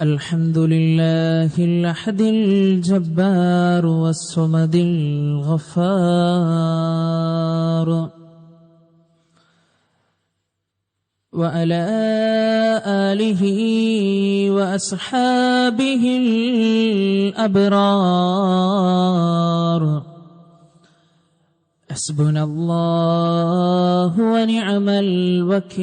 الحمد لله الأحد الجبار والصمد الغفار وعلى آله وأصحابه الأبرار. حسبنا الله ونعم الوكيل.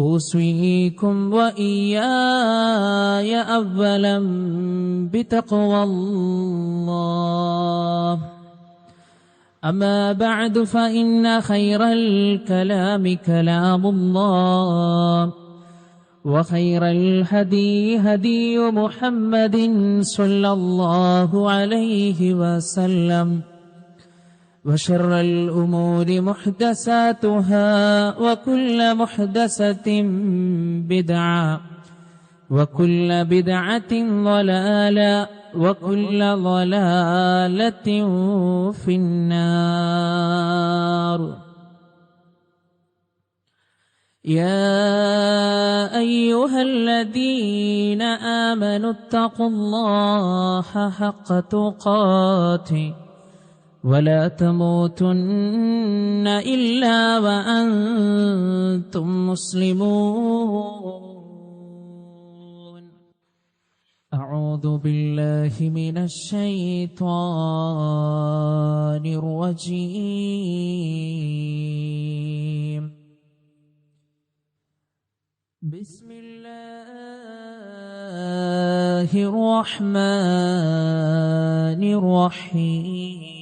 أوصيكم وإياي أولا بتقوى الله. أما بعد فإن خير الكلام كلام الله وخير الهدي هدي محمد صلى الله عليه وسلم. وشر الأمور محدثاتها وكل محدثة بدعة وكل بدعة ضلالة وكل ضلالة في النار. يا أيها الذين آمنوا اتقوا الله حق تقاته ولا تموتن إلا وأنتم مسلمون. أعوذ بالله من الشيطان الرجيم. بسم الله الرحمن الرحيم.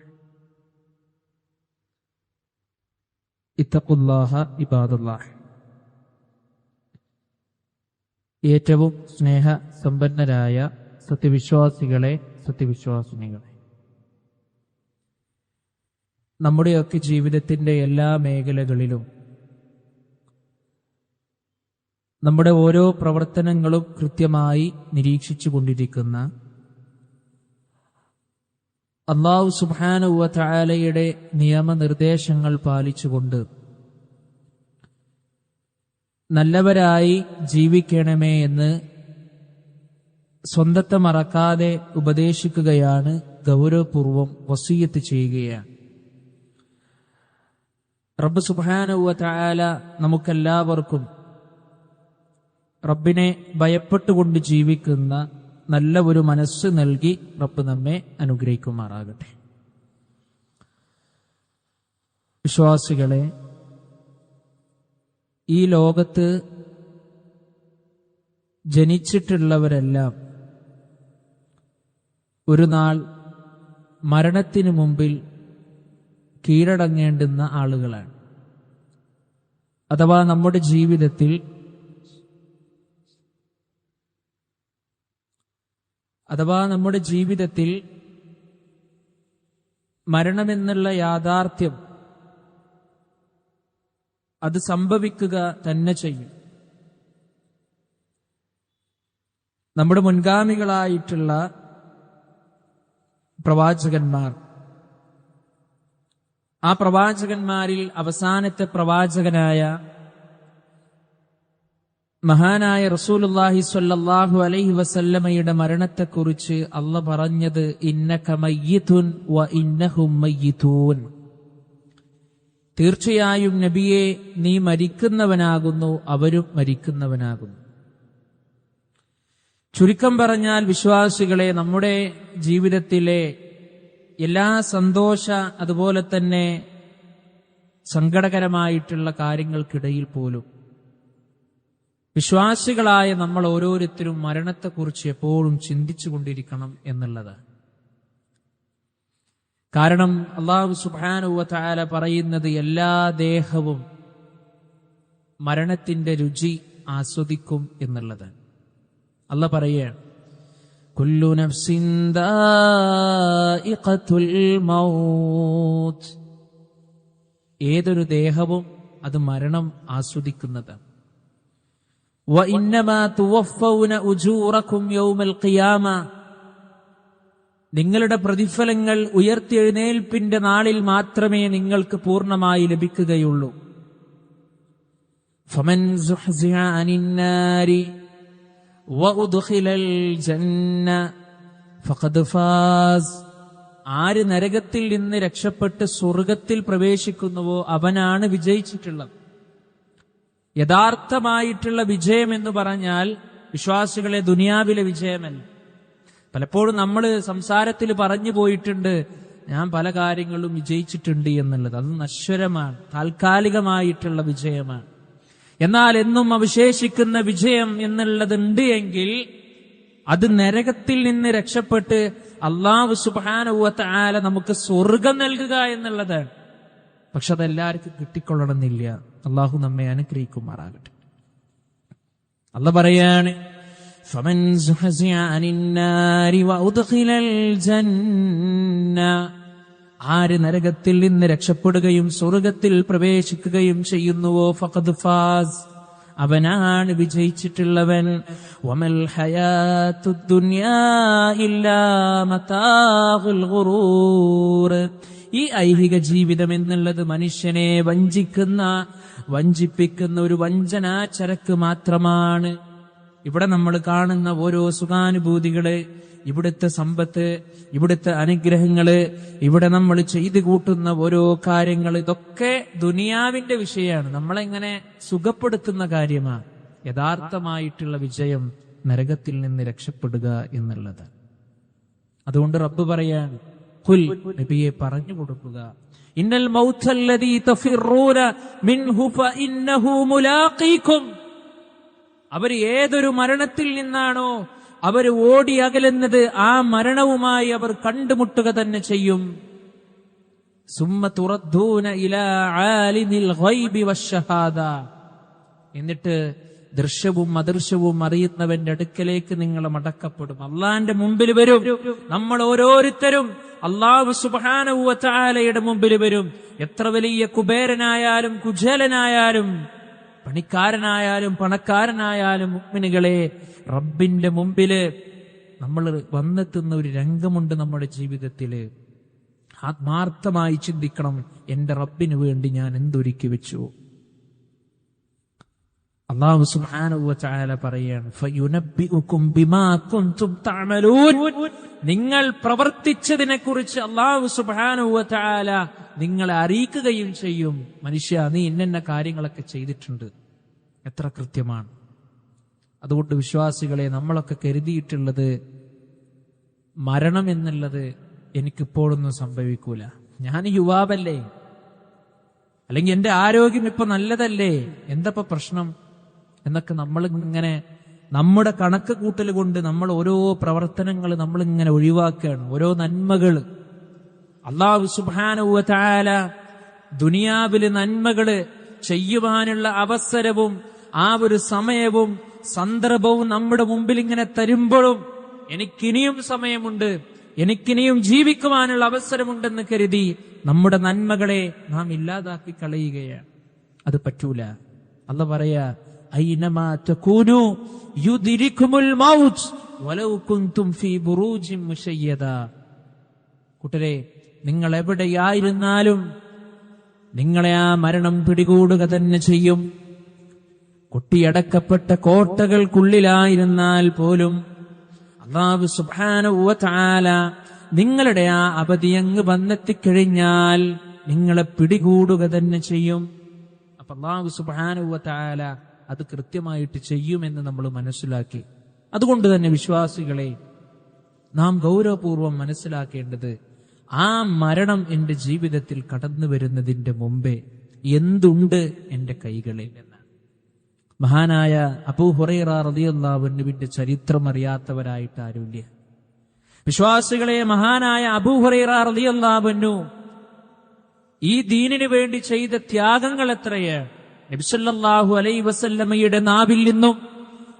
ഇത്തഖുല്ലാഹ ഇബാദുല്ലാഹ്. ഏറ്റവും സ്നേഹ സമ്പന്നരായ സത്യവിശ്വാസികളെ സത്യവിശ്വാസിനികളെ. നമ്മുടെയൊക്കെ ജീവിതത്തിന്റെ എല്ലാ മേഖലകളിലും നമ്മുടെ ഓരോ പ്രവർത്തനങ്ങളും കൃത്യമായി നിരീക്ഷിച്ചു കൊണ്ടിരിക്കുന്ന അള്ളാഹു സുബാനുവ നിയമനിർദ്ദേശങ്ങൾ പാലിച്ചുകൊണ്ട് നല്ലവരായി ജീവിക്കണമേ എന്ന് സ്വന്തത്തെ മറക്കാതെ ഉപദേശിക്കുകയാണ് ഗൗരവപൂർവം വസീയത്ത് ചെയ്യുകയാണ്. റബ്ബ് സുബാനുവ ചായാല നമുക്കെല്ലാവർക്കും റബ്ബിനെ ഭയപ്പെട്ടുകൊണ്ട് ജീവിക്കുന്ന നല്ല ഒരു മനസ്സ് നൽകി റബ്ബ് നമ്മെ അനുഗ്രഹിക്കുമാറാകട്ടെ. വിശ്വാസികളെ ഈ ലോകത്ത് ജനിച്ചിട്ടുള്ളവരെല്ലാം ഒരു നാൾ മരണത്തിന് മുമ്പിൽ കീഴടങ്ങേണ്ടുന്ന ആളുകളാണ്. അഥവാ നമ്മുടെ ജീവിതത്തിൽ അഥവാ നമ്മുടെ ജീവിതത്തിൽ മരണമെന്നുള്ള യാഥാർത്ഥ്യം അത് സംഭവിക്കുക തന്നെ ചെയ്യും. നമ്മുടെ മുൻഗാമികളായിട്ടുള്ള പ്രവാചകന്മാർ. ആ പ്രവാചകന്മാരിൽ അവസാനത്തെ പ്രവാചകനായ മഹാനായ റസൂലുല്ലാഹി സ്വല്ലല്ലാഹു അലൈഹി വസല്ലമയുടെ മരണത്തെക്കുറിച്ച് അള്ള പറഞ്ഞത് ഇന്നക മയ്യിതുൻ വ ഇന്നഹും മയ്യിതൂൻ. തീർച്ചയായും നബിയെ നീ മരിക്കുന്നവനാകുന്നു അവരും മരിക്കുന്നവനാകുന്നു. ചുരുക്കം പറഞ്ഞാൽ വിശ്വാസികളെ നമ്മുടെ ജീവിതത്തിലെ എല്ലാ സന്തോഷ അതുപോലെ തന്നെ സങ്കടകരമായിട്ടുള്ള കാര്യങ്ങൾക്കിടയിൽ പോലും വിശ്വാസികളായ നമ്മൾ ഓരോരുത്തരും മരണത്തെക്കുറിച്ച് എപ്പോഴും ചിന്തിച്ചു കൊണ്ടിരിക്കണം എന്നുള്ളതാണ് കാരണം അള്ളാഹു സുഹാനുവല പറയുന്നത് എല്ലാ ദേഹവും മരണത്തിന്റെ രുചി ആസ്വദിക്കും എന്നുള്ളതാണ് അല്ല പറയുകയാണ് കുല്ലു നഫ്സിൻ മൗത്ത്. ഏതൊരു ദേഹവും അത് മരണം ആസ്വദിക്കുന്നതാണ് നിങ്ങളുടെ പ്രതിഫലങ്ങൾ ഉയർത്തെഴുന്നേൽപ്പിന്റെ നാളിൽ മാത്രമേ നിങ്ങൾക്ക് പൂർണമായി ലഭിക്കുകയുള്ളൂ. ആര് നരകത്തിൽ നിന്ന് രക്ഷപ്പെട്ട് സ്വർഗത്തിൽ പ്രവേശിക്കുന്നുവോ അവനാണ് വിജയിച്ചിട്ടുള്ളത്. യഥാർത്ഥമായിട്ടുള്ള വിജയം എന്ന് പറഞ്ഞാൽ വിശ്വാസികളെ ദുനിയാവിലെ വിജയമല്ല. പലപ്പോഴും നമ്മൾ സംസാരത്തിൽ പറഞ്ഞു പോയിട്ടുണ്ട് ഞാൻ പല കാര്യങ്ങളും വിജയിച്ചിട്ടുണ്ട് എന്നുള്ളത്. അത് നശ്വരമാണ് താൽക്കാലികമായിട്ടുള്ള വിജയമാണ്. എന്നാൽ എന്നും അവശേഷിക്കുന്ന വിജയം എന്നുള്ളതുണ്ട് എങ്കിൽ അത് നരകത്തിൽ നിന്ന് രക്ഷപ്പെട്ട് അള്ളാഹു സുബാനുവത്ത ആല നമുക്ക് സ്വർഗം നൽകുക എന്നുള്ളതാണ്. പക്ഷെ അതെല്ലാവർക്കും കിട്ടിക്കൊള്ളണമെന്നില്ല. അള്ളാഹു നമ്മെ അനുഗ്രഹിക്കുമാറാകട്ടെ അല്ല പറയാണ് فمن زحزح عن النار وأدخل الجنة ആര് നരകത്തിൽ നിന്ന് രക്ഷപ്പെടുകയും സ്വർഗത്തിൽ പ്രവേശിക്കുകയും ചെയ്യുന്നുവോ ഫഖദ് ഫാസ് അവനാണ് വിജയിച്ചിട്ടുള്ളവൻ വമൽ ഹയാത്തു ദുനിയാ ഇല്ലാ മതാഉൽ ഗുറൂർ ഈ ഐഹിക ജീവിതം എന്നുള്ളത് മനുഷ്യനെ വഞ്ചിക്കുന്ന വഞ്ചിപ്പിക്കുന്ന ഒരു വഞ്ചനാ ചരക്ക് മാത്രമാണ്. ഇവിടെ നമ്മൾ കാണുന്ന ഓരോ സുഖാനുഭൂതികൾ ഇവിടുത്തെ സമ്പത്ത് ഇവിടുത്തെ അനുഗ്രഹങ്ങൾ ഇവിടെ നമ്മൾ ചെയ്തു കൂട്ടുന്ന ഓരോ കാര്യങ്ങൾ ഇതൊക്കെ ദുനിയാവിന്റെ വിഷയമാണ്. നമ്മളെങ്ങനെ സുഖപ്പെടുത്തുന്ന കാര്യമാണ് യഥാർത്ഥമായിട്ടുള്ള വിജയം നരകത്തിൽ നിന്ന് രക്ഷപ്പെടുക എന്നുള്ളത്. അതുകൊണ്ട് റബ്ബ് പറയാണ് നബിയെ പറഞ്ഞു കൊടുക്കുക. ഇന്നൽ മൗത്തല്ലദീ തഫിറൂന മിൻഹു ഫഇന്നഹു മുലാഖീകും. അവർ ഏതൊരു മരണത്തിൽ നിന്നാണോ അവർ ഓടി അകലുന്നത് ആ മരണവുമായി അവർ കണ്ടുമുട്ടുക തന്നെ ചെയ്യും. സുമ്മ തുറദ്ധൂന ഇലാ ആലിനിൽ എന്നിട്ട് ദൃശ്യവും അദൃശ്യവും അറിയുന്നവന്റെ അടുക്കലേക്ക് നിങ്ങൾ മടക്കപ്പെടും. അള്ളാന്റെ മുമ്പിൽ വരും. നമ്മൾ ഓരോരുത്തരും അള്ളാഹു സുബാനയുടെ മുമ്പിൽ വരും. എത്ര വലിയ കുബേരനായാലും കുചേലനായാലും പണിക്കാരനായാലും പണക്കാരനായാലും മുഗ്മിനുകളെ റബ്ബിന്റെ മുമ്പിൽ നമ്മൾ വന്നെത്തുന്ന ഒരു രംഗമുണ്ട് നമ്മുടെ ജീവിതത്തിൽ. ആത്മാർത്ഥമായി ചിന്തിക്കണം എന്റെ റബ്ബിനു വേണ്ടി ഞാൻ എന്തൊരുക്കി വെച്ചു? അള്ളാഹു സുബ്ഹാനഹു ചായാല പറയാണ് നിങ്ങൾ പ്രവർത്തിച്ചതിനെ കുറിച്ച് അള്ളാഹു സുബ്ഹാനഹു ചായാല നിങ്ങളെ അറിയിക്കുകയും ചെയ്യും. മനുഷ്യ നീ ഇന്ന കാര്യങ്ങളൊക്കെ ചെയ്തിട്ടുണ്ട്. എത്ര കൃത്യമാണ്. അതുകൊണ്ട് വിശ്വാസികളെ നമ്മളൊക്കെ കരുതിയിട്ടുള്ളത് മരണം എന്നുള്ളത് എനിക്കിപ്പോഴൊന്നും സംഭവിക്കൂല. ഞാൻ യുവാവല്ലേ? അല്ലെങ്കിൽ എന്റെ ആരോഗ്യം ഇപ്പൊ നല്ലതല്ലേ? എന്തപ്പോ പ്രശ്നം? എന്നൊക്കെ നമ്മൾ ഇങ്ങനെ നമ്മുടെ കണക്ക് കൂട്ടൽ കൊണ്ട് നമ്മൾ ഓരോ പ്രവർത്തനങ്ങൾ നമ്മൾ ഇങ്ങനെ ഒഴിവാക്കുകയാണ്. ഓരോ നന്മകൾ. അള്ളാഹു സുബാനുവല ദുനിയാവിലെ നന്മകൾ ചെയ്യുവാനുള്ള അവസരവും ആ ഒരു സമയവും സന്ദർഭവും നമ്മുടെ മുമ്പിൽ ഇങ്ങനെ തരുമ്പോഴും എനിക്കിനിയും സമയമുണ്ട്. എനിക്കിനിയും ജീവിക്കുവാനുള്ള അവസരമുണ്ടെന്ന് കരുതി നമ്മുടെ നന്മകളെ നാം ഇല്ലാതാക്കി കളയുകയാണ്. അത് പറ്റൂല. അല്ല പറയാ ഐനമാ تكونوا യുദ്രിക്കുമുൽ മൗത്ത് വലൗ كنتم ഫീ بروج مشيدة. കൂട്ടരെ നിങ്ങൾ എവിടെയായിരുന്നാലും നിങ്ങളെ ആ മരണം പിടികൂടുക തന്നെ ചെയ്യും. കുട്ടിയടക്കപ്പെട്ട കോട്ടകൾക്കുള്ളിലായിരുന്നാൽ പോലും അള്ളാഹു സുബാനുവല നിങ്ങളുടെ ആ അവധി അങ്ങ് വന്നെത്തിക്കഴിഞ്ഞാൽ നിങ്ങളെ പിടികൂടുക തന്നെ ചെയ്യും. അപ്പൊ അള്ളാഹു സുബാനുവല അത് കൃത്യമായിട്ട് ചെയ്യുമെന്ന് നമ്മൾ മനസ്സിലാക്കി. അതുകൊണ്ട് തന്നെ വിശ്വാസികളെ നാം ഗൗരവപൂർവം മനസ്സിലാക്കേണ്ടത് ആ മരണം എന്റെ ജീവിതത്തിൽ കടന്നു വരുന്നതിന്റെ മുമ്പേ എന്തുണ്ട് എന്റെ കൈകളിൽ എന്ന് മഹാനായ അബൂ ഹുറൈറ റളിയല്ലാഹുവിന്റെ ചരിത്രം അറിയാത്തവരായിട്ട് ആരുമില്ല. വിശ്വാസികളെ മഹാനായ അബൂ ഹുറൈറ റളിയല്ലാഹുവിനു ഈ ദീനിനു വേണ്ടി ചെയ്ത ത്യാഗങ്ങൾ എത്രയാണ്? നബിസല്ലാഹു അലൈ വസല്ലമ്മയുടെ നാവിൽ നിന്നും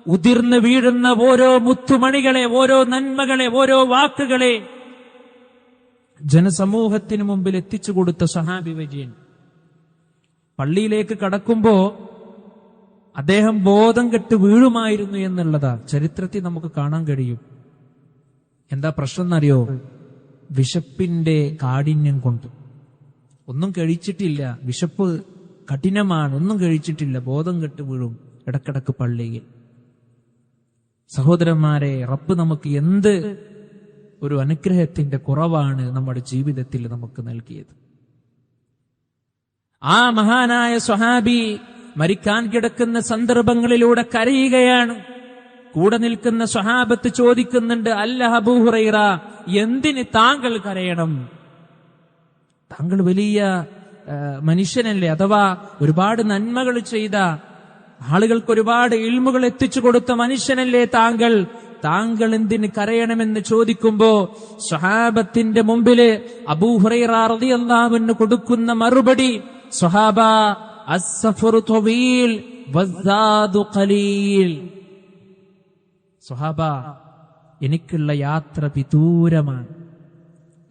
ഉതിർന്നു വീഴുന്ന ഓരോ മുത്തുമണികളെ ഓരോ നന്മകളെ ഓരോ വാക്കുകളെ ജനസമൂഹത്തിന് മുമ്പിൽ എത്തിച്ചു കൊടുത്ത സഹാബി വര്യൻ പള്ളിയിലേക്ക് കടക്കുമ്പോ അദ്ദേഹം ബോധം കെട്ട് വീഴുമായിരുന്നു എന്നുള്ളതാ ചരിത്രത്തിൽ നമുക്ക് കാണാൻ കഴിയും. എന്താ പ്രശ്നം എന്നറിയോ? വിശപ്പിന്റെ കാഠിന്യം കൊണ്ട്. ഒന്നും കഴിച്ചിട്ടില്ല. വിശപ്പ് കഠിനമാണ് ഒന്നും കഴിച്ചിട്ടില്ല. ബോധം കെട്ട് വീഴും ഇടക്കിടക്ക് പള്ളിയിൽ. സഹോദരന്മാരെ റബ്ബ് നമുക്ക് എന്ത് ഒരു അനുഗ്രഹത്തിന്റെ കുറവാണ് നമ്മുടെ ജീവിതത്തിൽ നമുക്ക് നൽകിയത്. ആ മഹാനായ സ്വഹാബി മരിക്കാൻ കിടക്കുന്ന സന്ദർഭങ്ങളിലൂടെ കരയുകയാണ്. കൂടെ നിൽക്കുന്ന സ്വഹാബത്ത് ചോദിക്കുന്നുണ്ട് അല്ല അബൂഹുറൈറ എന്തിന് താങ്കൾ കരയണം? താങ്കൾ വലിയ മനുഷ്യനല്ലേ? അഥവാ ഒരുപാട് നന്മകൾ ചെയ്ത ആളുകൾക്ക് ഒരുപാട് ഇൽമുകൾ എത്തിച്ചു കൊടുത്ത മനുഷ്യനല്ലേ താങ്കൾ? താങ്കൾ എന്തിന് കരയണമെന്ന് ചോദിക്കുമ്പോ സ്വഹാബത്തിന്റെ മുമ്പിൽ അബൂഹുറൈറിയാവിന് കൊടുക്കുന്ന മറുപടി സ്വഹാബ സ്വഹാബ എനിക്കുള്ള യാത്ര വിദൂരമാണ്.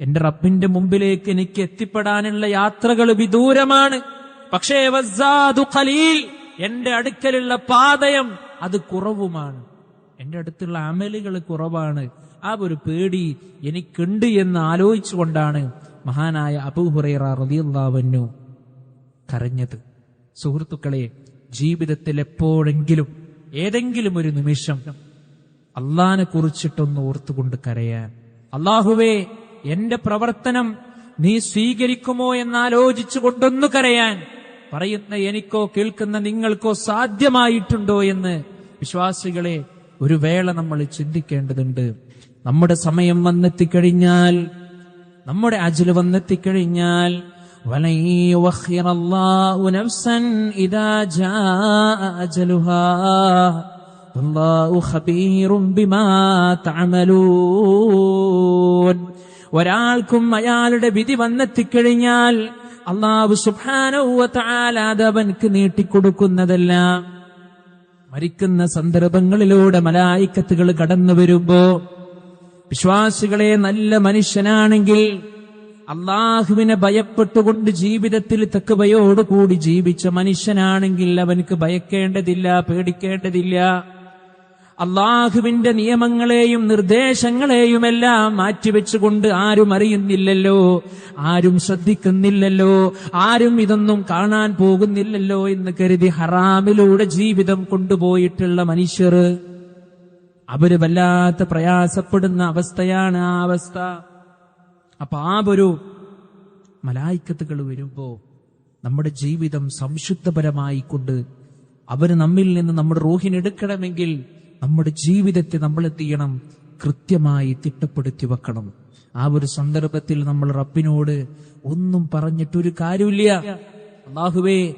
എന്റെ റബ്ബിന്റെ മുമ്പിലേക്ക് എനിക്ക് എത്തിപ്പെടാനുള്ള യാത്രകൾ വിദൂരമാണ്. പക്ഷേ ഖലീൽ എന്റെ അടുക്കലുള്ള പാതയം അത് കുറവുമാണ്. എന്റെ അടുത്തുള്ള അമലുകൾ കുറവാണ്. ആ ഒരു പേടി എനിക്കുണ്ട് എന്ന് ആലോചിച്ചുകൊണ്ടാണ് മഹാനായ അബൂഹുറൈറ റളിയല്ലാഹു കരഞ്ഞത്. സുഹൃത്തുക്കളെ ജീവിതത്തിൽ എപ്പോഴെങ്കിലും ഏതെങ്കിലും ഒരു നിമിഷം അള്ളാനെ കുറിച്ചിട്ടൊന്ന് ഓർത്തുകൊണ്ട് കരയാൻ. അള്ളാഹുവേ എന്റെ പ്രവർത്തനം നീ സ്വീകരിക്കുമോ എന്നാലോചിച്ചു കൊണ്ടൊന്നു കരയാൻ പറയുന്ന എനിക്കോ കേൾക്കുന്ന നിങ്ങൾക്കോ സാധ്യമായിട്ടുണ്ടോ എന്ന് വിശ്വാസികളെ ഒരു വേള നമ്മൾ ചിന്തിക്കേണ്ടതുണ്ട്. നമ്മുടെ സമയം വന്നെത്തിക്കഴിഞ്ഞാൽ നമ്മുടെ അജൽ വന്നെത്തിക്കഴിഞ്ഞാൽ അള്ളാഹു ബിമാ തഅമലൂൻ. ഒരാൾക്കും അയാളുടെ വിധി വന്നെത്തിക്കഴിഞ്ഞാൽ അള്ളാഹു അവൻക്ക് നീട്ടിക്കൊടുക്കുന്നതല്ല. മരിക്കുന്ന സന്ദർഭങ്ങളിലൂടെ മലായിക്കത്തുകൾ കടന്നു വരുമ്പോ വിശ്വാസികളെ നല്ല മനുഷ്യനാണെങ്കിൽ അള്ളാഹുവിനെ ഭയപ്പെട്ടുകൊണ്ട് ജീവിതത്തിൽ തക്കവയോടുകൂടി ജീവിച്ച മനുഷ്യനാണെങ്കിൽ അവനക്ക് ഭയക്കേണ്ടതില്ല പേടിക്കേണ്ടതില്ല. അള്ളാഹുവിന്റെ നിയമങ്ങളെയും നിർദ്ദേശങ്ങളെയുമെല്ലാം മാറ്റിവെച്ചുകൊണ്ട് ആരും അറിയുന്നില്ലല്ലോ ആരും ശ്രദ്ധിക്കുന്നില്ലല്ലോ ആരും ഇതൊന്നും കാണാൻ പോകുന്നില്ലല്ലോ എന്ന് കരുതി ഹറാമിലൂടെ ജീവിതം കൊണ്ടുപോയിട്ടുള്ള മനുഷ്യർ. അവർ വല്ലാത്ത പ്രയാസപ്പെടുന്ന അവസ്ഥയാണ് ആ അവസ്ഥ. അപ്പൊ ആ ഒരു മലായിക്കത്തുകൾ വരുമ്പോ നമ്മുടെ ജീവിതം സംശുദ്ധപരമായിക്കൊണ്ട് അവർ നമ്മിൽ നിന്ന് നമ്മുടെ റൂഹിനെടുക്കണമെങ്കിൽ നമ്മുടെ ജീവിതത്തെ നമ്മൾ എന്ത് ചെയ്യണം കൃത്യമായി തിട്ടപ്പെടുത്തി വെക്കണം. ആ ഒരു സന്ദർഭത്തിൽ നമ്മൾ റബ്ബിനോട് ഒന്നും പറഞ്ഞിട്ടൊരു കാര്യമില്ല അള്ളാഹുവേ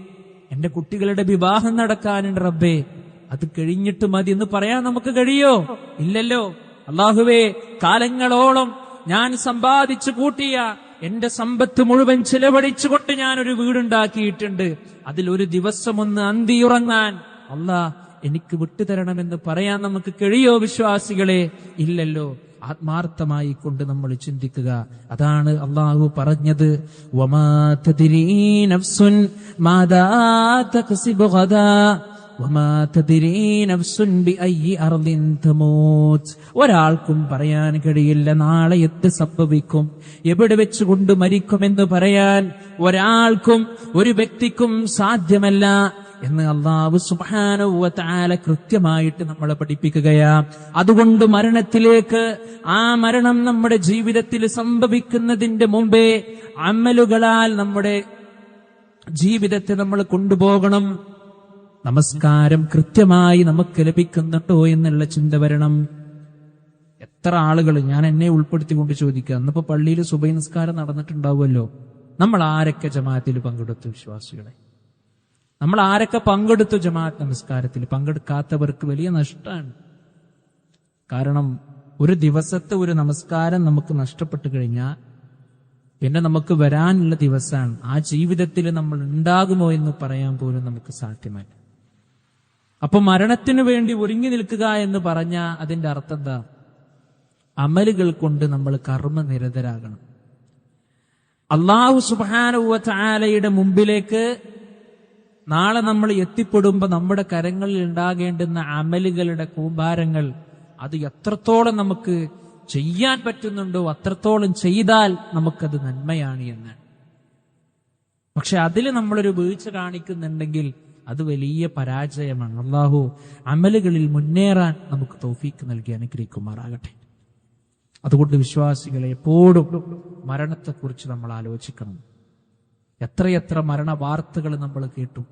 എന്റെ കുട്ടികളുടെ വിവാഹം നടക്കാനുണ്ട് റബ്ബേ. അത് കഴിഞ്ഞിട്ട് മതി എന്ന് പറയാൻ നമുക്ക് കഴിയോ? ഇല്ലല്ലോ. അള്ളാഹുവേ കാലങ്ങളോളം ഞാൻ സമ്പാദിച്ചു കൂട്ടിയ എന്റെ സമ്പത്ത് മുഴുവൻ ചിലവഴിച്ചുകൊണ്ട് ഞാൻ ഒരു വീടുണ്ടാക്കിയിട്ടുണ്ട്. അതിൽ ഒരു ദിവസം ഒന്ന് അന്തിയുറങ്ങാൻ അല്ലാ എനിക്ക് വിട്ടുതരണമെന്ന് പറയാൻ നമുക്ക് കഴിയോ വിശ്വാസികളെ? ഇല്ലല്ലോ. ആത്മാർത്ഥമായി കൊണ്ട് നമ്മൾ ചിന്തിക്കുക. അതാണ് അള്ളാഹു പറഞ്ഞത്. ഒരാൾക്കും പറയാൻ കഴിയില്ല നാളെ എന്ത് സംഭവിക്കും? എവിടെ വെച്ചുകൊണ്ട് മരിക്കുമെന്ന് പറയാൻ ഒരാൾക്കും ഒരു വ്യക്തിക്കും സാധ്യമല്ല. എന്ന് അള്ളാഹു സുബാനുവ താല കൃത്യമായിട്ട് നമ്മളെ പഠിപ്പിക്കുകയാ. അതുകൊണ്ട് മരണത്തിലേക്ക് ആ മരണം നമ്മുടെ ജീവിതത്തിൽ സംഭവിക്കുന്നതിന്റെ മുമ്പേ അമലുകളാൽ നമ്മുടെ ജീവിതത്തെ നമ്മൾ കൊണ്ടുപോകണം. നമസ്കാരം കൃത്യമായി നമുക്ക് ലഭിക്കുന്നുണ്ടോ എന്നുള്ള ചിന്ത വരണം. എത്ര ആളുകൾ ഞാൻ എന്നെ ഉൾപ്പെടുത്തിക്കൊണ്ട് ചോദിക്കുക അന്നിപ്പോ പള്ളിയിൽ സുബൈ നിസ്കാരം നടന്നിട്ടുണ്ടാവുമല്ലോ. നമ്മൾ ആരൊക്കെ ജമാഅത്തിൽ പങ്കെടുത്തു വിശ്വാസികളെ? നമ്മൾ ആരൊക്കെ പങ്കെടുത്തു ജമാഅത്ത് നമസ്കാരത്തിൽ? പങ്കെടുക്കാത്തവർക്ക് വലിയ നഷ്ടമാണ്. കാരണം ഒരു ദിവസത്തെ ഒരു നമസ്കാരം നമുക്ക് നഷ്ടപ്പെട്ടു കഴിഞ്ഞാൽ പിന്നെ നമുക്ക് വരാനുള്ള ദിവസമാണ് ആ ജീവിതത്തിൽ നമ്മൾ ഉണ്ടാകുമോ എന്ന് പറയാൻ പോലും നമുക്ക് സാധ്യമല്ല. അപ്പൊ മരണത്തിനു വേണ്ടി ഒരുങ്ങി നിൽക്കുക എന്ന് പറഞ്ഞ അതിന്റെ അർത്ഥം എന്താ? അമലുകൾ കൊണ്ട് നമ്മൾ കർമ്മനിരതരാകണം അള്ളാഹു സുബാനുവ ചാലയുടെ മുമ്പിലേക്ക് നാളെ നമ്മൾ എത്തിപ്പെടുമ്പോൾ നമ്മുടെ കരങ്ങളിൽ ഉണ്ടാകേണ്ടുന്ന അമലുകളുടെ കൂമ്പാരങ്ങൾ അത് എത്രത്തോളം നമുക്ക് ചെയ്യാൻ പറ്റുന്നുണ്ടോ അത്രത്തോളം ചെയ്താൽ നമുക്കത് നന്മയാണ് എന്ന്. പക്ഷെ അതിൽ നമ്മളൊരു വീഴ്ച കാണിക്കുന്നുണ്ടെങ്കിൽ അത് വലിയ പരാജയമാണ്. അള്ളാഹു അമലുകളിൽ മുന്നേറാൻ നമുക്ക് തോഫീക്ക് നൽകി അനുഗ്രഹിക്കുമാറാകട്ടെ. അതുകൊണ്ട് വിശ്വാസികളെ എപ്പോഴും മരണത്തെക്കുറിച്ച് നമ്മൾ ആലോചിക്കണം. എത്രയെത്ര മരണ വാർത്തകൾ നമ്മൾ കേട്ടു.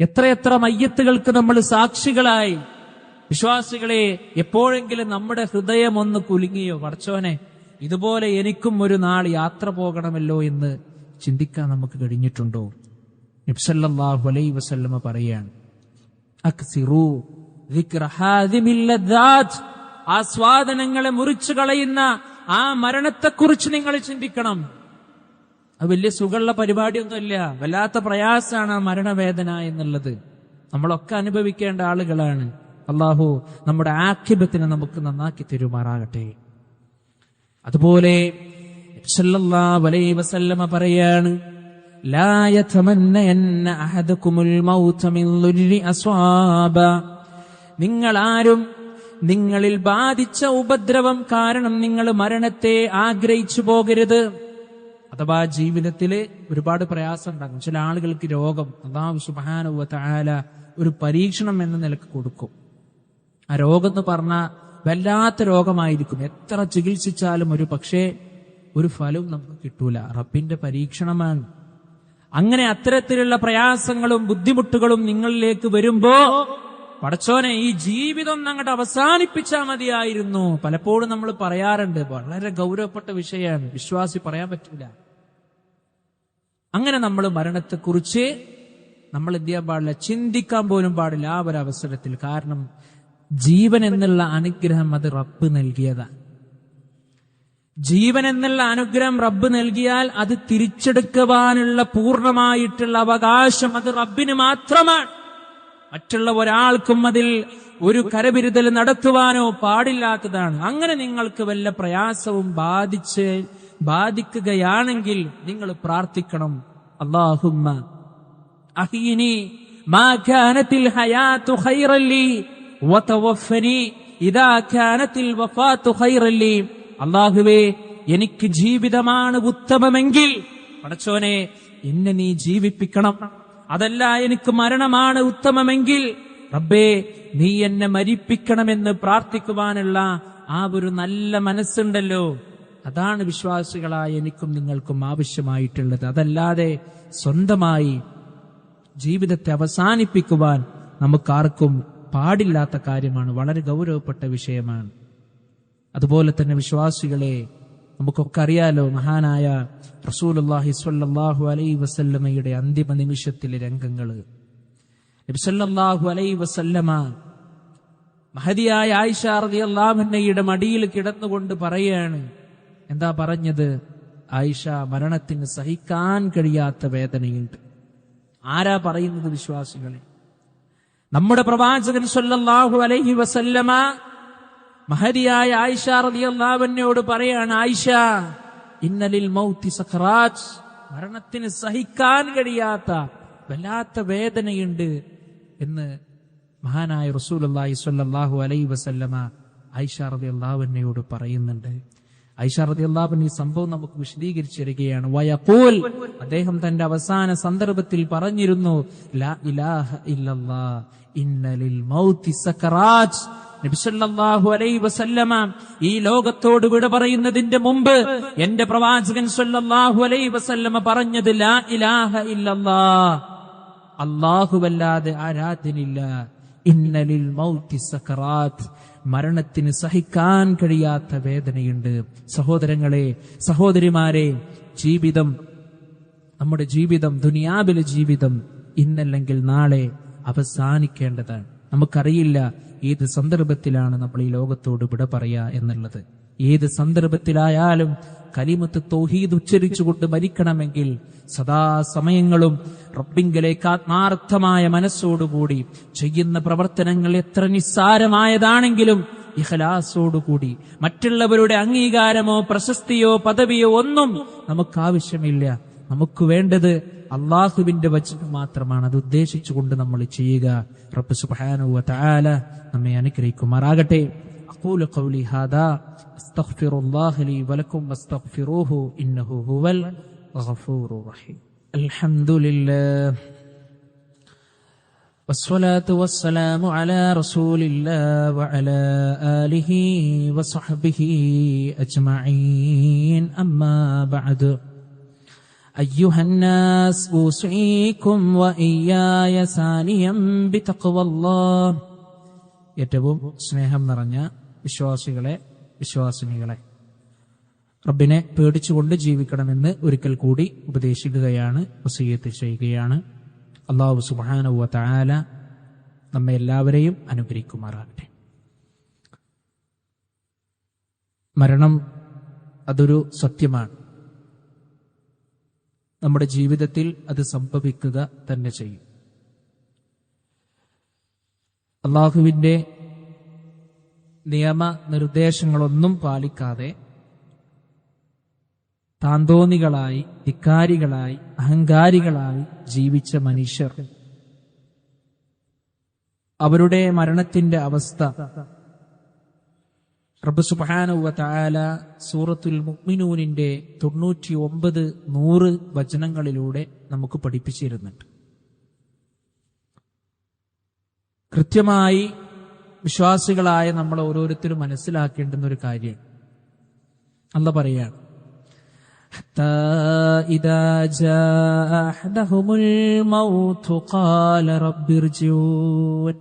എത്രയെത്ര മയ്യത്തുകൾക്ക് നമ്മൾ സാക്ഷികളായി. വിശ്വാസികളെ എപ്പോഴെങ്കിലും നമ്മുടെ ഹൃദയം ഒന്ന് കുലുങ്ങിയോ? പടച്ചോനെ ഇതുപോലെ എനിക്കും ഒരു നാൾ യാത്ര പോകണമല്ലോ എന്ന് ചിന്തിക്കാൻ നമുക്ക് കഴിഞ്ഞിട്ടുണ്ടോ? നിബ്സല്ലാഹു അലൈ വസല്ലമ പറയാണ് ആസ്വാദനങ്ങളെ മുറിച്ചു കളയുന്ന ആ മരണത്തെക്കുറിച്ച് നിങ്ങൾ ചിന്തിക്കണം. അത് വലിയ സുഖമുള്ള പരിപാടിയൊന്നുമില്ല. വല്ലാത്ത പ്രയാസമാണ് ആ മരണവേദന എന്നുള്ളത്. നമ്മളൊക്കെ അനുഭവിക്കേണ്ട ആളുകളാണ്. അള്ളാഹു നമ്മുടെ ആക്ഷേപത്തിനെ നമുക്ക് നന്നാക്കി തരുമാറാകട്ടെ. അതുപോലെ വസല്ലമ പറയാണ് നിങ്ങൾ ആരും നിങ്ങളിൽ ബാധിച്ച ഉപദ്രവം കാരണം നിങ്ങൾ മരണത്തെ ആഗ്രഹിച്ചു പോകരുത്. അഥവാ ജീവിതത്തിൽ ഒരുപാട് പ്രയാസം ഉണ്ടാകും ചില ആളുകൾക്ക് രോഗം അള്ളാഹു സുബാനുവ താല ഒരു പരീക്ഷണം എന്ന നിലയ്ക്ക് കൊടുക്കും. ആ രോഗം എന്ന് പറഞ്ഞാൽ വല്ലാത്ത രോഗമായിരിക്കും. എത്ര ചികിത്സിച്ചാലും ഒരു പക്ഷേ ഒരു ഫലവും നമുക്ക് കിട്ടൂല. റബ്ബിന്റെ പരീക്ഷണമാണ്. അങ്ങനെ അത്തരത്തിലുള്ള പ്രയാസങ്ങളും ബുദ്ധിമുട്ടുകളും നിങ്ങളിലേക്ക് വരുമ്പോ പടച്ചോനെ ഈ ജീവിതം അങ്ങോട്ട് അവസാനിപ്പിച്ചാൽ മതിയായിരുന്നു. പലപ്പോഴും നമ്മൾ പറയാറുണ്ട് വളരെ ഗൗരവപ്പെട്ട വിഷയമാണ്. വിശ്വാസി പറയാൻ പറ്റില്ല. അങ്ങനെ നമ്മൾ മരണത്തെക്കുറിച്ച് നമ്മൾ എന്ത് ചെയ്യാൻ പാടില്ല ചിന്തിക്കാൻ പോലും പാടില്ല ആ ഒരു അവസരത്തിൽ. കാരണം ജീവൻ എന്നുള്ള അനുഗ്രഹം അത് റബ്ബ് നൽകിയതാണ് ജീവൻ എന്നുള്ള അനുഗ്രഹം റബ്ബ് നൽകിയാൽ അത് തിരിച്ചെടുക്കുവാനുള്ള പൂർണമായിട്ടുള്ള അവകാശം അത് റബ്ബിന് മാത്രമാണ്. മറ്റുള്ള ഒരാൾക്കും അതിൽ ഒരു കരവിരുതൽ നടത്തുവാനോ പാടില്ലാത്തതാണ്. അങ്ങനെ നിങ്ങൾക്ക് വല്ല പ്രയാസവും ബാധിച്ച് ബാധിക്കുകയാണെങ്കിൽ നിങ്ങൾ പ്രാർത്ഥിക്കണം. അള്ളാഹുമ്മ അഹീനി മാ ഹയാത്തു ഖൈറല്ലി വതവഫനി ഇദാ കാനത്തിൽ വഫാത്തു ഖൈറല്ലി അള്ളാഹുവേ എനിക്ക് ജീവിതമാണ് ഉത്തമമെങ്കിൽ പടച്ചോനെ എന്നെ നീ ജീവിപ്പിക്കണം. അതല്ല എനിക്ക് മരണമാണ് ഉത്തമമെങ്കിൽ റബ്ബേ നീ എന്നെ മരിപ്പിക്കണമെന്ന് പ്രാർത്ഥിക്കുവാനുള്ള ആ ഒരു നല്ല മനസ്സുണ്ടല്ലോ. അതാണ് വിശ്വാസികളായ എനിക്കും നിങ്ങൾക്കും ആവശ്യമായിട്ടുള്ളത്. അതല്ലാതെ സ്വന്തമായി ജീവിതത്തെ അവസാനിപ്പിക്കുവാൻ നമുക്കാർക്കും പാടില്ലാത്ത കാര്യമാണ്. വളരെ ഗൗരവപ്പെട്ട വിഷയമാണ്. അതുപോലെ തന്നെ വിശ്വാസികളെ നമുക്കൊക്കെ അറിയാലോ മഹാനായ റസൂലുള്ളാഹി സ്വല്ലല്ലാഹു അലൈ വസല്ലമയുടെ അന്തിമ നിമിഷത്തിലെ രംഗങ്ങൾ അലൈഹി വസല്ലമ മഹതിയായ ആയിഷ റളിയല്ലാഹുവിന്റെ മടിയിൽ കിടന്നുകൊണ്ട് പറയാണ്. എന്താ പറഞ്ഞത്? ആയിഷ മരണത്തിന് സഹിക്കാൻ കഴിയാത്ത വേദനയുണ്ട്. ആരാ പറയുന്നത് വിശ്വാസികളെ? നമ്മുടെ പ്രവാചകൻ സല്ലല്ലാഹു അലൈഹി വസല്ലമ മഹതിയായ ആയിഷ റളിയല്ലാഹുവിനോട് പറയാണ് ആയിഷ ഇന്നലിൽ മൗത്തി സഖറാജ് മരണത്തിന് സഹിക്കാൻ കഴിയാത്ത വല്ലാത്ത വേദനയുണ്ട് എന്ന് മഹാനായ റസൂലുള്ളാഹി സ്വല്ലല്ലാഹു അലൈ വസല്ലമ ആയിഷ അള്ളാഹുവിനോട് പറയുന്നുണ്ട്. ഐഷ റളിയല്ലാഹു ഈ സംഭവം നമുക്ക് വിശദീകരിച്ചു തരികയാണ് വയഖൂൽ അദ്ദേഹം തന്റെ അവസാന സന്ദർഭത്തിൽ പറഞ്ഞിരുന്നു ലാ ഇലാഹ ഇല്ലല്ലാ ഇന്നലിൽ മൗതി സക്കറാത്ത് നബി സല്ലല്ലാഹു അലൈഹി വസല്ലമ ഈ ലോകത്തോട് വിട പറയുന്നതിന്റെ മുമ്പ് എന്റെ പ്രവാചകൻ സല്ലല്ലാഹു അലൈഹി വസല്ലമ പറഞ്ഞത് ലാ ഇലാഹ ഇല്ലല്ലാ അല്ലാഹുവല്ലാതെ ആരാധ്യനില്ല ഇന്നലിൽ മൗതി സക്കറാത്ത്. മരണത്തിന് സഹിക്കാൻ കഴിയാത്ത വേദനയുണ്ട്. സഹോദരങ്ങളെ സഹോദരിമാരെ ജീവിതം നമ്മുടെ ജീവിതം ദുനിയാവിലെ ജീവിതം ഇന്നല്ലെങ്കിൽ നാളെ അവസാനിക്കേണ്ടതാണ്. നമുക്കറിയില്ല ഏത് സന്ദർഭത്തിലാണ് നമ്മൾ ഈ ലോകത്തോട് വിട പറയുക എന്നുള്ളത്. ഏത് സന്ദർഭത്തിലായാലും കലിമത്ത് തോഹീദ് ഉച്ചരിച്ചുകൊണ്ട് മരിക്കണമെങ്കിൽ സദാസമയങ്ങളും റബ്ബിങ്കലേക്ക് ആത്മാർത്ഥമായ മനസ്സോടുകൂടി ചെയ്യുന്ന പ്രവർത്തനങ്ങൾ എത്ര നിസ്സാരമായതാണെങ്കിലും ഇഹലാസോടുകൂടി മറ്റുള്ളവരുടെ അംഗീകാരമോ പ്രശസ്തിയോ പദവിയോ ഒന്നും നമുക്ക് ആവശ്യമില്ല നമുക്ക് വേണ്ടത് അള്ളാഹുവിന്റെ വചനം മാത്രമാണ് അത് ഉദ്ദേശിച്ചുകൊണ്ട് നമ്മൾ ചെയ്യുക റബ്ബ് സുബ്ഹാനഹു വ തആല നമ്മെ അനുഗ്രഹിക്കുമാറാകട്ടെ أقول قولي هذا أستغفر الله لي ولكم واستغفروه إنه هو الغفور الرحيم الحمد لله والصلاة والسلام على رسول الله وعلى آله وصحبه أجمعين أما بعد أيها الناس أوصيكم وإياي ثانيا بتقوى الله ഏറ്റവും സ്നേഹം നിറഞ്ഞ വിശ്വാസികളെ വിശ്വാസിനികളെ റബ്ബിനെ പേടിച്ചുകൊണ്ട് ജീവിക്കണമെന്ന് ഒരിക്കൽ കൂടി ഉപദേശിക്കുകയാണ് വസീയത്ത് ചെയ്യുകയാണ് അള്ളാഹു സുബാനുവ താല നമ്മെ എല്ലാവരെയും അനുഗ്രഹിക്കുമാറാകട്ടെ മരണം അതൊരു സത്യമാണ് നമ്മുടെ ജീവിതത്തിൽ അത് സംഭവിക്കുക തന്നെ ചെയ്യും. അള്ളാഹുവിന്റെ നിയമനിർദ്ദേശങ്ങളൊന്നും പാലിക്കാതെ താന്തോന്നികളായി ധിക്കാരികളായി അഹങ്കാരികളായി ജീവിച്ച മനുഷ്യർ. അവരുടെ മരണത്തിന്റെ അവസ്ഥ റബ്ബ് സുബ്ഹാനഹു തആല സൂറത്തുൽ മുഅ്മിനൂനിന്റെ തൊണ്ണൂറ്റി ഒമ്പത് നൂറ് വചനങ്ങളിലൂടെ നമുക്ക് പഠിപ്പിച്ചിരുന്നുണ്ട് കൃത്യമായി വിശ്വാസികളായ നമ്മൾ ഓരോരുത്തരും മനസ്സിലാക്കേണ്ടുന്ന ഒരു കാര്യം അല്ല പറയാണ് حتى إذا جاء أحدهم الموت قال رب ارجعون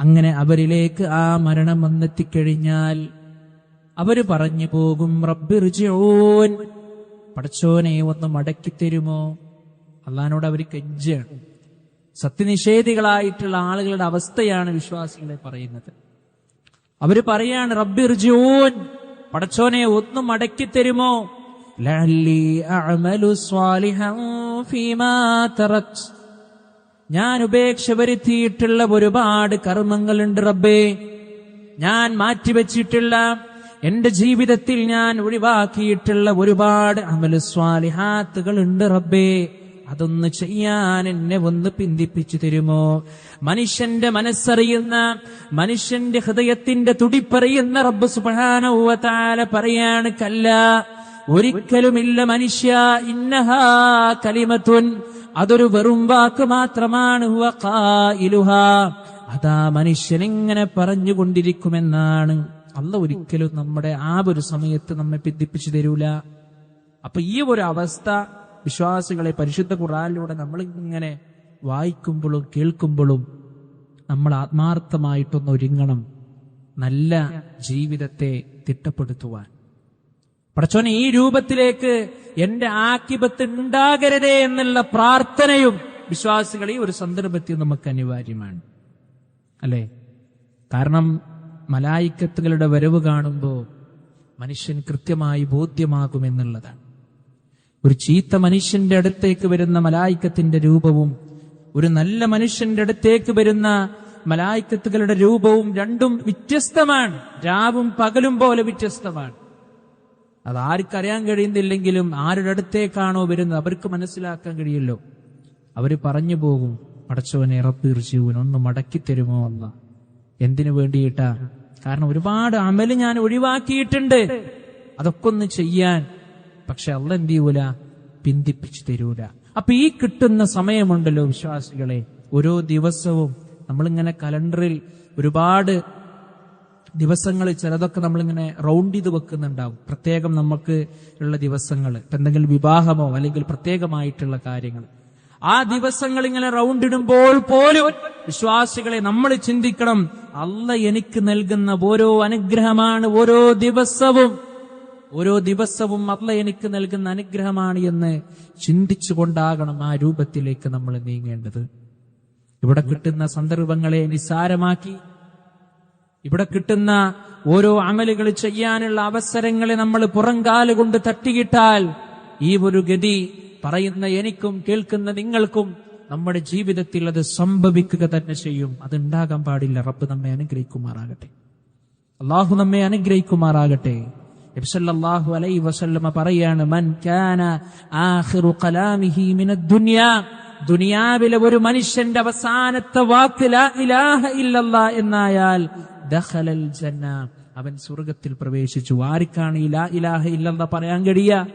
അങ്ങനെ അവരിലേക്ക് ആ മരണം വന്നെത്തിക്കഴിഞ്ഞാൽ അവർ പറഞ്ഞു പോകും റബ്ബിർജിഊൻ പടച്ചോനെ ഒന്ന് മടക്കി തരുമോ? അള്ളഹാനോട് അവർ കെഞ്ചാണ്. സത്യനിഷേധികളായിട്ടുള്ള ആളുകളുടെ അവസ്ഥയാണ് വിശ്വാസികളെ പറയുന്നത്. അവർ പറയാണ് റബ്ബിർജൂൻ പടച്ചോനെ ഒന്ന് മടക്കി തരുമോ? ലഅല്ലി അഅമലു സ്വാലിഹൻ ഫീമാ തറക്ത് ഞാൻ ഉപേക്ഷ വരുത്തിയിട്ടുള്ള ഒരുപാട് കർമ്മങ്ങളുണ്ട് റബ്ബേ. ഞാൻ മാറ്റിവെച്ചിട്ടുള്ള എന്റെ ജീവിതത്തിൽ ഞാൻ ഒഴിവാക്കിയിട്ടുള്ള ഒരുപാട് അമലു സ്വാലിഹാത്തുകൾ ഉണ്ട് റബ്ബേ. അതൊന്ന് ചെയ്യാൻ എന്നെ ഒന്ന് പിന്തിപ്പിച്ചു തരുമോ? മനുഷ്യന്റെ മനസ്സറിയുന്ന മനുഷ്യന്റെ ഹൃദയത്തിന്റെ തുടിപ്പറിയുന്ന റബ്ബ് സുബാനവതാല പറയാണ് കല്ല. ഒരിക്കലുമില്ല മനുഷ്യ ഇന്നഹാ കലിമത്തുൻ. അതൊരു വെറും വാക്ക് മാത്രമാണ്. അതാ മനുഷ്യൻ ഇങ്ങനെ പറഞ്ഞുകൊണ്ടിരിക്കുമെന്നാണ്. അല്ല ഒരിക്കലും നമ്മുടെ ആ ഒരു സമയത്ത് നമ്മെ പിന്തിപ്പിച്ചു തരൂല. അപ്പൊ ഈ ഒരു അവസ്ഥ വിശ്വാസികളെ പരിശുദ്ധ ഖുറാനിലൂടെ നമ്മൾ ഇങ്ങനെ വായിക്കുമ്പോഴും കേൾക്കുമ്പോഴും നമ്മൾ ആത്മാർത്ഥമായിട്ടൊന്ന് ഒരുങ്ങണം. നല്ല ജീവിതത്തെ തിട്ടപ്പെടുത്തുവാൻ. പടച്ചോനെ ഈ രൂപത്തിലേക്ക് എന്റെ ആക്കിപത്ത് ഉണ്ടാകരുതേ എന്നുള്ള പ്രാർത്ഥനയും വിശ്വാസികളെ ഒരു സന്ദർഭത്തിൽ നമുക്ക് അനിവാര്യമാണ്. അല്ലേ? കാരണം മലായിക്കത്തുകളുടെ വരവ് കാണുമ്പോൾ മനുഷ്യൻ കൃത്യമായി ബോധ്യമാകുമെന്നുള്ളതാണ് ഒരു ചീത്ത മനുഷ്യന്റെ അടുത്തേക്ക് വരുന്ന മലായിക്കത്തിന്റെ രൂപവും ഒരു നല്ല മനുഷ്യന്റെ അടുത്തേക്ക് വരുന്ന മലായിക്കത്തുകളുടെ രൂപവും രണ്ടും വ്യത്യസ്തമാണ്. രാവും പകലും പോലെ വ്യത്യസ്തമാണ്. അത് ആർക്കറിയാൻ കഴിയുന്നില്ലെങ്കിലും ആരുടെ അടുത്തേക്കാണോ വരുന്നത് അവർക്ക് മനസ്സിലാക്കാൻ കഴിയല്ലോ. അവർ പറഞ്ഞു പോകും പടച്ചവനെ റബ്ബീർജീവൻ ഒന്ന് മടക്കി തരുമോ എന്ന. എന്തിനു വേണ്ടിയിട്ടാ? കാരണം ഒരുപാട് അമൽ ഞാൻ ഒഴിവാക്കിയിട്ടുണ്ട്. അതൊക്കെ ഒന്ന് ചെയ്യാൻ. പക്ഷെ അല്ല എന്ത് ചെയ്യൂല? പിന്തിപ്പിച്ചു തരൂല. അപ്പൊ ഈ കിട്ടുന്ന സമയമുണ്ടല്ലോ വിശ്വാസികളെ. ഓരോ ദിവസവും നമ്മളിങ്ങനെ കലണ്ടറിൽ ഒരുപാട് ദിവസങ്ങൾ ചിലതൊക്കെ നമ്മളിങ്ങനെ റൗണ്ട് ചെയ്ത് വെക്കുന്നുണ്ടാവും. പ്രത്യേകം നമുക്ക് ഉള്ള ദിവസങ്ങൾ എന്തെങ്കിലും വിവാഹമോ അല്ലെങ്കിൽ പ്രത്യേകമായിട്ടുള്ള കാര്യങ്ങൾ ആ ദിവസങ്ങൾ ഇങ്ങനെ റൗണ്ട് ഇടുമ്പോൾ പോലും വിശ്വാസികളെ നമ്മൾ ചിന്തിക്കണം അല്ല എനിക്ക് നൽകുന്ന ഓരോ അനുഗ്രഹമാണ് ഓരോ ദിവസവും. ഓരോ ദിവസവും അല്ല എനിക്ക് നൽകുന്ന അനുഗ്രഹമാണ് എന്ന് ചിന്തിച്ചുകൊണ്ടാകണം ആ രൂപത്തിലേക്ക് നമ്മൾ നീങ്ങേണ്ടത്. ഇവിടെ കിട്ടുന്ന സന്ദർഭങ്ങളെ നിസ്സാരമാക്കി ഇവിടെ കിട്ടുന്ന ഓരോ അമലുകൾ ചെയ്യാനുള്ള അവസരങ്ങളെ നമ്മൾ പുറംകാൽ കൊണ്ട് തട്ടിയിട്ടാൽ ഈ ഒരു ഗതി പറയുന്ന എനിക്കും കേൾക്കുന്ന നിങ്ങൾക്കും നമ്മുടെ ജീവിതത്തിൽ അത് സംഭവിക്കുക തന്നെ ചെയ്യും. അത് ഉണ്ടാകാൻ പാടില്ല. റബ്ബ് നമ്മെ അനുഗ്രഹിക്കുമാറാകട്ടെ. അള്ളാഹു നമ്മെ അനുഗ്രഹിക്കുമാറാകട്ടെ. നബിസല്ലല്ലാഹു അലൈഹി വസല്ലമ പറയാണ് മൻ കാന കലാമിഹി ദുനിയാ. ദുനിയാവിലെ ഒരു മനുഷ്യന്റെ അവസാനത്തെ വാക്ക് ലാ ഇലാഹ ഇല്ലല്ലാ എന്നായാൽ ദഖലൽ ജന്ന. അവൻ സ്വർഗത്തിൽ പ്രവേശിച്ചു. ആർക്കാണ് ഇലാ ഇലാഹ ഇല്ലെന്ന് പറയാൻ കഴിയ?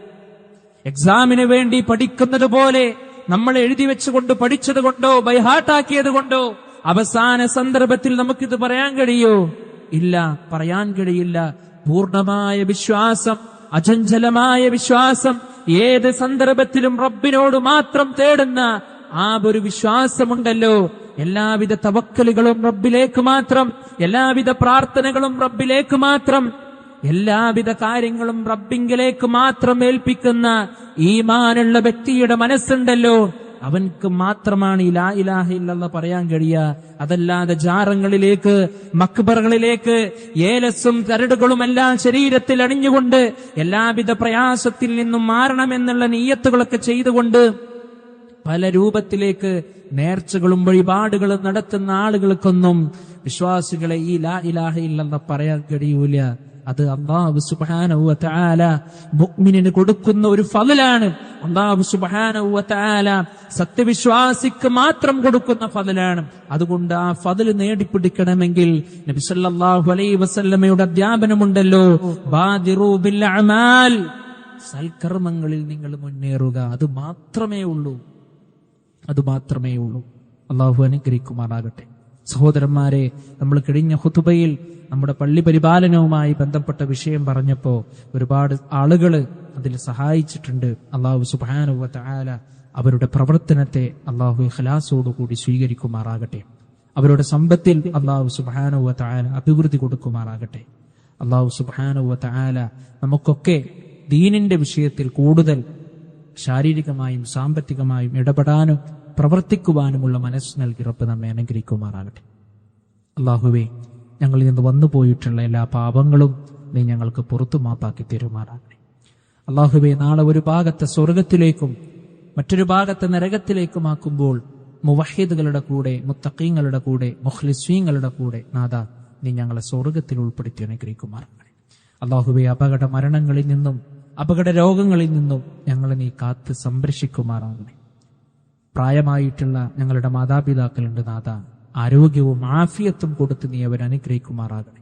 എക്സാമിന് വേണ്ടി പഠിക്കുന്നത് പോലെ നമ്മൾ എഴുതി വെച്ചുകൊണ്ട് പഠിച്ചത് കൊണ്ടോ ബൈഹാട്ടാക്കിയത് കൊണ്ടോ അവസാന സന്ദർഭത്തിൽ നമുക്കിത് പറയാൻ കഴിയോ? ഇല്ല പറയാൻ കഴിയില്ല. പൂർണമായ വിശ്വാസം അചഞ്ചലമായ വിശ്വാസം ഏത് സന്ദർഭത്തിലും റബ്ബിനോട് മാത്രം തേടുന്ന ആ ഒരു വിശ്വാസമുണ്ടല്ലോ. എല്ലാവിധ തവക്കലുകളും റബ്ബിലേക്ക് മാത്രം എല്ലാവിധ പ്രാർത്ഥനകളും റബ്ബിലേക്ക് മാത്രം എല്ലാവിധ കാര്യങ്ങളും റബ്ബിങ്കിലേക്ക് മാത്രം ഏൽപ്പിക്കുന്ന ഈമാനുള്ള വ്യക്തിയുടെ മനസ്സുണ്ടല്ലോ. അവൻക്ക് മാത്രമാണ് ഈ ലാ ഇലാഹ ഇല്ലെന്ന് പറയാൻ കഴിയുക. അതല്ലാതെ ജാറങ്ങളിലേക്ക് മക്ബറുകളിലേക്ക് ഏലസും കരടുകളും എല്ലാം ശരീരത്തിൽ അണിഞ്ഞുകൊണ്ട് എല്ലാവിധ പ്രയാസത്തിൽ നിന്നും മാറണമെന്നുള്ള നീയത്തുകളൊക്കെ ചെയ്തുകൊണ്ട് പല രൂപത്തിലേക്ക് നേർച്ചകളും വഴിപാടുകളും നടത്തുന്ന ആളുകൾക്കൊന്നും വിശ്വാസികളെ ഈ ലാ ഇലാഹ ഇല്ലെന്ന് പറയാൻ കഴിയൂല. അത് അള്ളാഹു സുബാനവുല കൊടുക്കുന്ന ഒരു ഫതിലാണ്. അള്ളാഹു സുബാനവുല സത്യവിശ്വാസിക്ക് മാത്രം കൊടുക്കുന്ന ഫതിലാണ്. അതുകൊണ്ട് ആ ഫതിൽ നേടിപ്പിടിക്കണമെങ്കിൽ നബിസല്ലാഹു അലൈ വസല്ലമയുടെ അധ്യാപനമുണ്ടല്ലോ. സൽക്കർമ്മങ്ങളിൽ നിങ്ങൾ മുന്നേറുക. അത് മാത്രമേ ഉള്ളൂ. അത് മാത്രമേ ഉള്ളൂ അള്ളാഹു അനുഗ്രഹിക്കുമാറാകട്ടെ. സഹോദരന്മാരെ നമ്മൾ കഴിഞ്ഞ ഹുതുബയിൽ നമ്മുടെ പള്ളി പരിപാലനവുമായി ബന്ധപ്പെട്ട വിഷയം പറഞ്ഞപ്പോൾ ഒരുപാട് ആളുകൾ അതിൽ സഹായിച്ചിട്ടുണ്ട്. അള്ളാഹു സുബാനുവത്ത ആല അവരുടെ പ്രവർത്തനത്തെ അള്ളാഹു ഖലാസോടുകൂടി സ്വീകരിക്കുമാറാകട്ടെ. അവരുടെ സമ്പത്തിൽ അള്ളാഹു സുബാനുവത്ത ആല അഭിവൃദ്ധി കൊടുക്കുമാറാകട്ടെ. അള്ളാഹു സുബാനുവത്ത ആല നമുക്കൊക്കെ ദീനിന്റെ വിഷയത്തിൽ കൂടുതൽ ശാരീരികമായും സാമ്പത്തികമായും ഇടപെടാനും പ്രവർത്തിക്കുവാനുമുള്ള മനസ്സ് നൽകി റബ്ബ് നമ്മെ അനുഗ്രഹിക്കുമാറാകട്ടെ. അള്ളാഹുവേ ഞങ്ങളിൽ നിന്ന് വന്നു പോയിട്ടുള്ള എല്ലാ പാപങ്ങളും നീ ഞങ്ങൾക്ക് പുറത്തു മാപ്പാക്കി തരുമാറാകണേ അള്ളാഹുവെ നാളെ ഒരു ഭാഗത്തെ സ്വർഗത്തിലേക്കും മറ്റൊരു ഭാഗത്തെ നരകത്തിലേക്കുമാക്കുമ്പോൾ മുവഹീദുകളുടെ കൂടെ മുത്തക്കീങ്ങളുടെ കൂടെ മുഹ്ലിസ്വീങ്ങളുടെ കൂടെ നാഥ നീ ഞങ്ങളെ സ്വർഗത്തിൽ ഉൾപ്പെടുത്തി അനുഗ്രഹിക്കുമാറാകട്ടെ. അള്ളാഹുബെ അപകട മരണങ്ങളിൽ നിന്നും അപകട രോഗങ്ങളിൽ നിന്നും ഞങ്ങളെ നീ കാത്ത് സംരക്ഷിക്കുമാറാകണേ പ്രായമായിട്ടുള്ള ഞങ്ങളുടെ മാതാപിതാക്കളുണ്ട് നാഥ. ആരോഗ്യവും ആഫിയത്തും കൊടുത്ത് നീ അവരെ അനുഗ്രഹിക്കുമാറാകണേ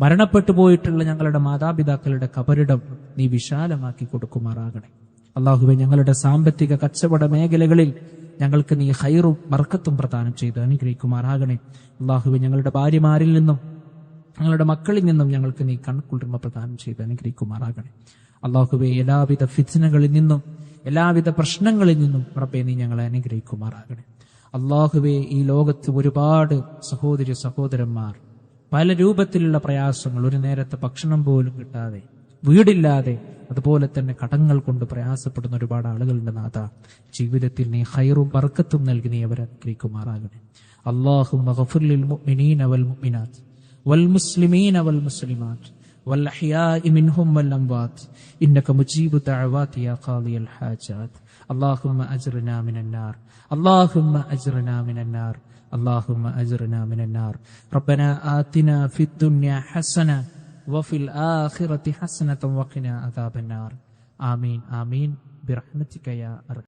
മരണപ്പെട്ടു പോയിട്ടുള്ള ഞങ്ങളുടെ മാതാപിതാക്കളുടെ കബറിടം നീ വിശാലമാക്കി കൊടുക്കുമാറാകണേ അള്ളാഹുവെ ഞങ്ങളുടെ സാമ്പത്തിക കച്ചവട മേഖലകളിൽ ഞങ്ങൾക്ക് നീ ഹൈറും ബർക്കത്തും പ്രദാനം ചെയ്ത് അനുഗ്രഹിക്കുമാറാകണേ അള്ളാഹുവെ ഞങ്ങളുടെ ഭാര്യമാരിൽ നിന്നും ഞങ്ങളുടെ മക്കളിൽ നിന്നും ഞങ്ങൾക്ക് നീ കൺകുളിർമ പ്രദാനം ചെയ്ത് അനുഗ്രഹിക്കുമാറാകണേ അള്ളാഹുബെ എല്ലാവിധ ഫിത്നകളിൽ നിന്നും എല്ലാവിധ പ്രശ്നങ്ങളിൽ നിന്നും റബ്ബെ നീ ഞങ്ങളെ അനുഗ്രഹിക്കുമാറാകണേ. അള്ളാഹുബെ ഈ ലോകത്ത് ഒരുപാട് സഹോദരി സഹോദരന്മാർ പല രൂപത്തിലുള്ള പ്രയാസങ്ങൾ ഒരു നേരത്തെ ഭക്ഷണം പോലും കിട്ടാതെ വീടില്ലാതെ അതുപോലെ തന്നെ കടങ്ങൾ കൊണ്ട് പ്രയാസപ്പെടുന്ന ഒരുപാട് ആളുകളുടെ നാഥ. ജീവിതത്തിൽ നീ ഹൈറും വർക്കത്തും നൽകി നീ അവരെ അനുഗ്രഹിക്കുമാറാകണേ. അള്ളാഹു മഹഫുലിൽ മുഅ്മിനീന വൽ മുഅ്മിനാത്ത് വൽ മുസ്ലിമീന വൽ മുസ്ലിമാത്ത്. والأحياء منهم والأموات. إنك مجيب الدعوات يا قاضي الحاجات. اللهم أجرنا من النار. اللهم أجرنا من النار. اللهم أجرنا من النار. ربنا آتنا في الدنيا حسنة وفي الآخرة حسنة وقنا عذاب النار. آمين. آمين. برحمتك يا أرحم